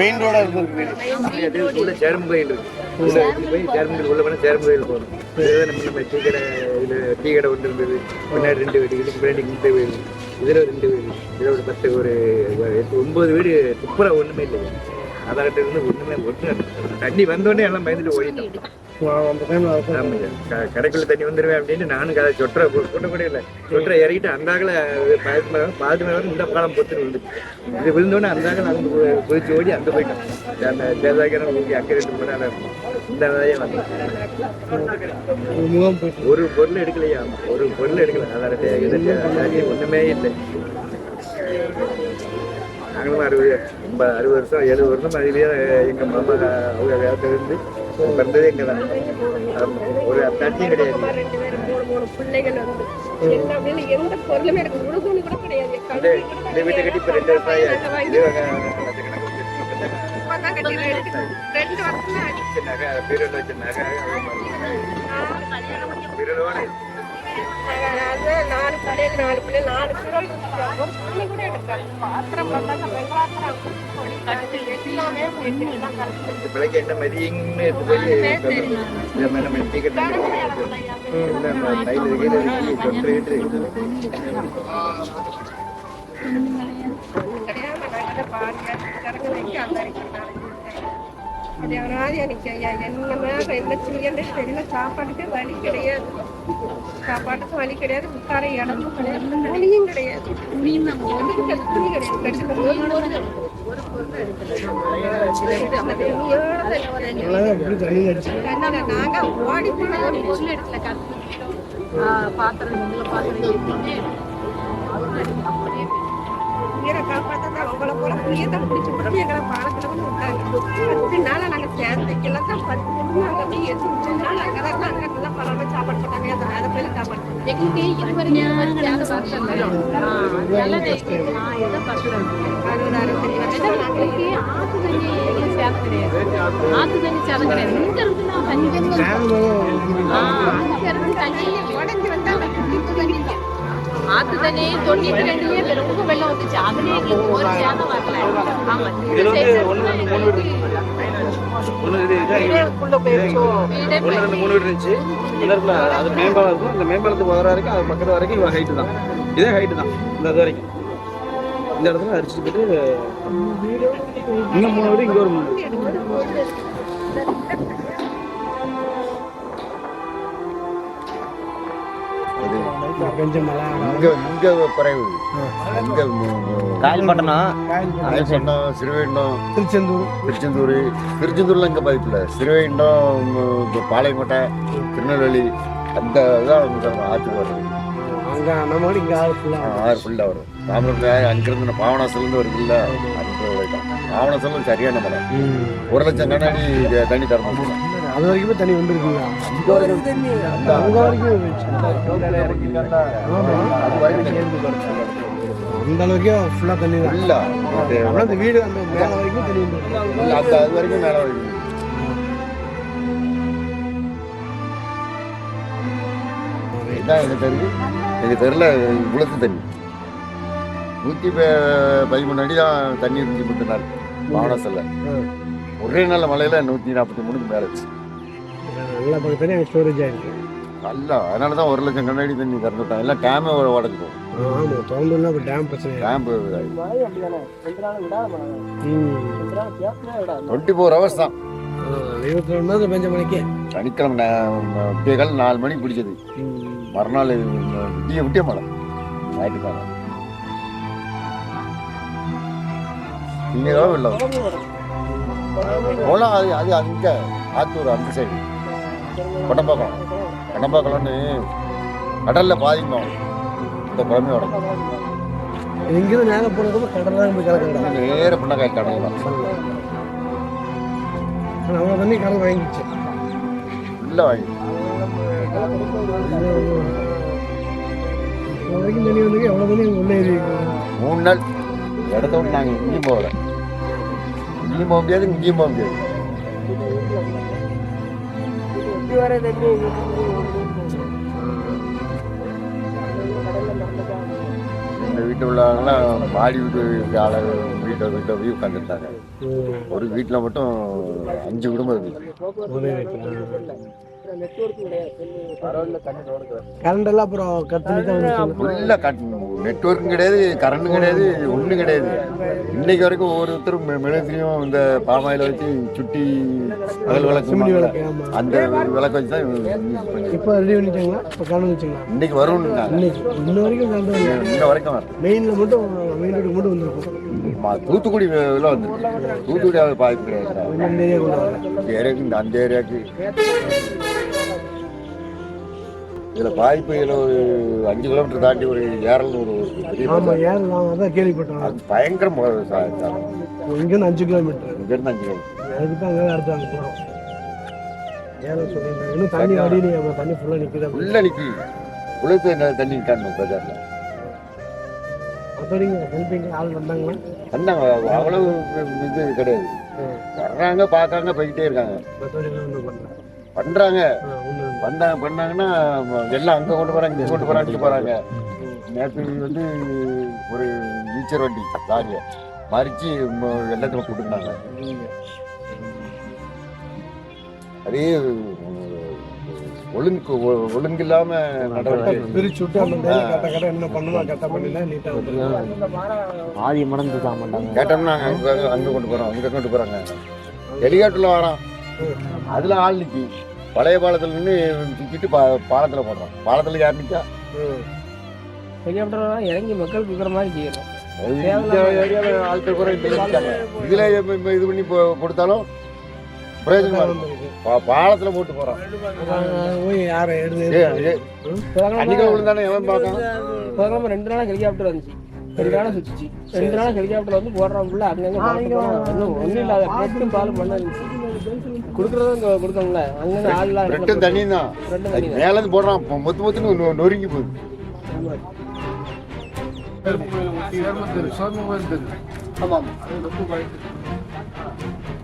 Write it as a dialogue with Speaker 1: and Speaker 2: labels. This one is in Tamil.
Speaker 1: மெயின் ரோடா
Speaker 2: உள்ள சேரம் கோயில் இருக்கு. போய் சேரம் கோயில் உள்ள போனால் சேரம் கோயில் போகணும். நம்ம நம்ம டீ கடை இதில் டீ கடை ஒன்று இருந்தது. முன்னாடி ரெண்டு வீடு இதுக்கு முன்னாடி இந்த வீடு. இதில் ரெண்டு வீடு. இதில் ஒரு பத்து ஒரு எட்டு ஒன்பது வீடு. துப்புரா ஒன்றுமே இல்லை அதாகிட்ட இருந்து ஒன்றுமே ஒன்று தண்ணி வந்தோடனே எல்லாம் பயந்துட்டு ஓடிட்டோம். கடைக்குள்ள தண்ணி வந்துருவேன் அப்படின்னு நானும் கதை சொட்டுற கொண்டு கூட இல்லை. சொட்டுற இறக்கிட்டு அந்த ஆகல பாதி மரம் இந்த காலம் பொத்துட்டு விழுந்துச்சு இது விழுந்தோடனே அந்த ஆகல அங்கே குதிச்சு ஓடி அங்கே போயிட்டோம். அந்த தேசாக்கிரம் ஊற்றி அக்கறை நேரம் இந்த வேலையே
Speaker 1: போயிட்டு.
Speaker 2: ஒரு பொருள் எடுக்கலையா? ஒரு பொருள் எடுக்கல. அதாவது ஒன்றுமே இல்லை. நாங்களும் அறுபது எண்பது அறுபது வருஷம் எழுபது வருஷம் அதுலேயே எங்கள் மாமா அவங்க வேலை இருந்து பிறந்ததே இங்கே தான். ஒரு அத்தாட்சியும் கிடையாது. இந்த வீட்டை கட்டி இப்போ ரெண்டு வருஷம் நகை வச்ச நகை பீரோலோட
Speaker 3: அது நாலு பிள்ளை நாலு பிள்ளை ஒரு பிள்ளை கூட எடுக்காது பாத்திரம் வெங்காத்திரம் எல்லாமே
Speaker 2: பிள்ளைக்கு என்ன டிக்கெட் கையில்
Speaker 3: பாருங்க அந்த அடிக்கிறாங்க அது யாராவது எனக்கு ஐயா என்ன நேரம் என்ன செய்யன்னு தெரியல சாப்பாட்டுக்கு வழி கிடையாது சாப்பாட்டுக்கு வழி கிடையாது உட்கார இடமும் கிடையாது வழியும் கிடையாது ஒன்றுக்கு கஷ்டமே கிடையாது கஷ்டம் ஒரு பொருள் ஒரு பொருள் அந்த வெயிலோட
Speaker 1: அதனால அப்படி தண்ணி அடிச்சு
Speaker 3: கண்ணால நாங்க ஓடி போனோம் பொருள் இடத்துல கத்து பாத்திரம் இதுல பாத்திரம் உயிரை காப்பாத்தான் உங்களை போல புளியத்தை பிடிச்சி விட்டு எங்களை வந்து விட்டாங்க பத்து நாளா நாங்க சேர்ந்துக்கெல்லாம் தான் பத்து நாள் நாங்க அப்படியே எட்டு நாள் அங்கதான் அங்க நல்லா பரவாயில்ல சாப்பாடு போட்டாங்க. அதை அதை போய் சாப்பாடு எங்களுக்கு அறுபதாயிரம் தெரியும்? உடஞ்சி வந்தா
Speaker 4: ஆத்து தண்ணி தொண்ணூத்தி ரெண்டுலயே ரொம்ப வெள்ளம் வந்துச்சு. அதுலயே எங்களுக்கு ஒரு சேதம் வரல. ஆமா.
Speaker 1: இதுல வந்து ஒன்று ரெண்டு மூணு வீடு ஒன்று இது இதான் ஒன்று ரெண்டு மூணு வீடு இருந்துச்சு. இந்த இடத்துல அது மேம்பாலம் இருக்கும். இந்த மேம்பாலத்துக்கு வர வரைக்கும் அது பக்கத்து வரைக்கும் இவன் ஹைட்டு தான். இதே ஹைட்டு தான். இந்த இது வரைக்கும். இந்த இடத்துல போயிட்டு இங்க மூணு வீடு இங்க ஒரு மூணு கொஞ்சம்
Speaker 5: இங்க இங்க குறைவு. இங்க
Speaker 6: காயல்பட்டணம்
Speaker 5: காயல்பட்டினம்? சிறுவைண்டம்
Speaker 1: திருச்செந்தூர்.
Speaker 5: திருச்செந்தூர். திருச்செந்தூர்ல இங்க பாதிப்பு இல்லை சிறுவைண்டம் பாளையங்கோட்டை திருநெல்வேலி. அந்த இதான் ஆற்றுக்கு வரும்
Speaker 1: அங்க நம்ம இங்க ஆள் ஃபுல்லாக
Speaker 5: ஆறு ஃபுல்லாக வரும். தாமிரம் அங்கிருந்து பாவனாசிலேருந்து வருதுல்ல அந்த தான் பாவனாசிலும் சரியான மழை ஒரு லட்சம் கண்ணாடி தண்ணி திறந்து
Speaker 1: அது வரைக்குமே தண்ணி வந்துருக்குங்களா அங்க வரைக்கும்.
Speaker 5: அது வரைக்கும் சேர்ந்து வருது.
Speaker 1: அந்த அளவுக்கு ஃபுல்லா தண்ணி
Speaker 5: இல்ல.
Speaker 1: அந்த வீடு அந்த மேல வரைக்கும் தண்ணி
Speaker 5: இல்ல, அது வரைக்கும் மேலே வரைக்கும். இதான் எங்க தெரு எங்க தெருல குளத்து தண்ணி. நூத்தி ப- பதிமூணு அடி தான் தண்ணி இருந்துச்சு முந்தின நாள் வானசல்ல ஒரே நாள் மழையில நூத்தி நாற்பத்தி மூணுக்கு மேல இருந்துச்சு.
Speaker 1: நல்லா ஸ்டோரேஜ் ஆயிருக்கு.
Speaker 5: நல்லா அதனால தான் ஒரு லட்சம் கண்ணாடி தண்ணி திறந்துட்டான் எல்லாம் டேமே உடஞ்சு போகும்
Speaker 1: ஆமா திறந்துன்னா டேம் பிரச்சனை
Speaker 5: டேம் டுவெண்ட்டி ஃபோர் ஹவர்ஸ் தான்?
Speaker 1: இருபத்தி ரெண்டு மணி பெஞ்ச மணிக்கு.
Speaker 5: சனிக்கிழமை விடிய காலம் நாலு மணிக்கு பிடிச்சது. மறுநாள் விட்டிய விட்டிய மழை. ஞாயிற்றுக்கிழமை. இன்னைக்கு இல்லை போலாம் அது அது அங்க ஆத்தூர் அந்த சைடு கொட்டம்பாக்கம் கொட்டம்பாக்கம்னு கடல்ல பாதிக்கும். இந்த குழம்பையோட
Speaker 1: இங்கிருந்து நேரம் போனதுக்கு கடல் தான் போய்
Speaker 5: நேர புண்ணக்காய் கடல் தான்.
Speaker 1: அவ்வளோ தண்ணி கடல் வாங்கிச்சு
Speaker 5: இல்லை வாங்கி.
Speaker 1: வரைக்கும் தண்ணி வந்து எவ்வளோ தண்ணி உள்ளே
Speaker 5: மூணு நாள். இடத்த விட்டு நாங்கள் இங்கேயும் போகல. இங்கேயும் போக முடியாது இங்கேயும் போக முடியாது இந்த வீட்டில் உள்ளவங்கலாம் மாடி வீட்டு ஆள வீட்டில் வீட்டில் போய் உட்காந்துருந்தாங்க ஒரு வீட்டில் மட்டும் அஞ்சு குடும்பம் இருக்குது
Speaker 7: கரண்ட் எல்லாம் அப்புறம்.
Speaker 5: ஃபுல்லாக கட் நெட்ஒர்க்கும் கிடையாது கரண்ட்டும் கிடையாது ஒன்றும் கிடையாது. இன்னைக்கு வரைக்கும் ஒவ்வொருத்தரும் மெழுகுலையும் இந்த பாமாயில் வச்சு சுட்டி அகல் விளக்கு
Speaker 7: சிமினி விளக்கு ஆமா.
Speaker 5: அந்த விளக்கு வச்சு தான்
Speaker 7: இப்போ ரெடி பண்ணிட்டாங்களா? இப்போ கரண்ட் வச்சுங்களா?
Speaker 5: இன்னைக்கு வரும்னுட்டாங்க
Speaker 7: இன்னைக்கு. இன்ன வரைக்கும் கரண்ட்
Speaker 5: இன்ன வரைக்கும்
Speaker 7: மெயினில் மட்டும் மெயின் ரோடு மட்டும் வந்துருக்கும்.
Speaker 5: தூத்துக்குடி இதில் வந்து தூத்துக்குடி அது பாதிப்பு கிடையாது.
Speaker 7: வரல
Speaker 5: இந்த அந்த ஏரியாவுக்கு. இதில் இதில் ஒரு அஞ்சு கிலோமீட்டர் தாண்டி ஒரு ஏரல்னூர் பெரிய
Speaker 7: கேள்விப்பட்டேன்
Speaker 5: அது பயங்கர
Speaker 7: இங்கேருந்து அஞ்சு கிலோமீட்டர்.
Speaker 5: இங்கேருந்து அஞ்சு கிலோமீட்டர்.
Speaker 7: அதுக்கு தான் அங்கே அடுத்து அங்கே போகிறோம் சொல்லியிருந்தாங்க. இன்னும் தண்ணி அடியிலே தண்ணி ஃபுல்லாக நிற்குது
Speaker 5: உள்ள நிக்கி உழைத்து என்ன தண்ணி காணும் பஜார்ல.
Speaker 7: மற்றபடி ஹெல்ப்பிங் ஆள் வந்தாங்களா
Speaker 5: வந்தாங்க அவ்வளவு இது கிடையாது. வர்றாங்க பார்க்கறாங்க போய்கிட்டே இருக்காங்க.
Speaker 7: ஒன்றும்
Speaker 5: வந்தாங்க பண்ணாங்கன்னா எல்லாம் அங்க கொண்டு போறாங்க இங்க கொண்டு போறாங்க. போறாங்க நேற்று வந்து ஒரு ஈச்சர் வண்டி லாரிய மறிச்சு ம- எல்லாத்தையும் கூட்டுனாங்க அதே ஒழுங்கு ஒ- ஒழுங்கு இல்லாம நடவடிக்கை
Speaker 7: பிரிச்சு விட்டு அந்த மாதிரி கட்ட கட்ட என்ன பண்ணணும் கரெக்டாக பண்ணினா நீட்டாக வந்துருக்காங்க
Speaker 6: ஆதி மடந்து தான்
Speaker 5: கேட்டோம்னா அங்க அங்க கொண்டு போறோம் அங்க கொண்டு போறாங்க ஹெலிகாப்டர்ல வரோம். அதுல ஆள் நிக்கி. பழைய பாலத்துல நின்று தூக்கிட்டு பா பாலத்துல போடுறோம். பாலத்துல யார் நிக்கா?
Speaker 8: ஹெலிகாப்டர் இறங்கி மக்கள் கொடுக்குற மாதிரி செய்யணும்.
Speaker 5: ஆட்கள் கூட. இதுல இது பண்ணி போ- கொடுத்தாலும் பிரயோஜனமா இருக்கும். பாலத்துல போட்டு போறோம்
Speaker 7: போய் யாரை எடுத்து
Speaker 5: அன்னைக்கு விழுந்தானே எவன்
Speaker 8: புதன்கிழமை ரெண்டு நாள் ஹெலிகாப்டர் வந்துச்சு. ரெண்டு நாள் சுத்துச்சு. ரெண்டு நாள் ஹெலிகாப்டர் வந்து அங்கங்க பார்த்து போனாங்க. ஒண்ணும் ஒண்ணும் இல்லாத பிரெட்டும் பாலும் பண்ண இருந்துச்சு. கொடுக்குறதும் கொடுக்கணும்ல. அங்கங்க ஆள்
Speaker 5: தான்
Speaker 8: ரெண்டும்
Speaker 5: அதுக்கு மேல இருந்து போடுறான். மொத்து மொத்துன்னு நொறுங்கி போகுது.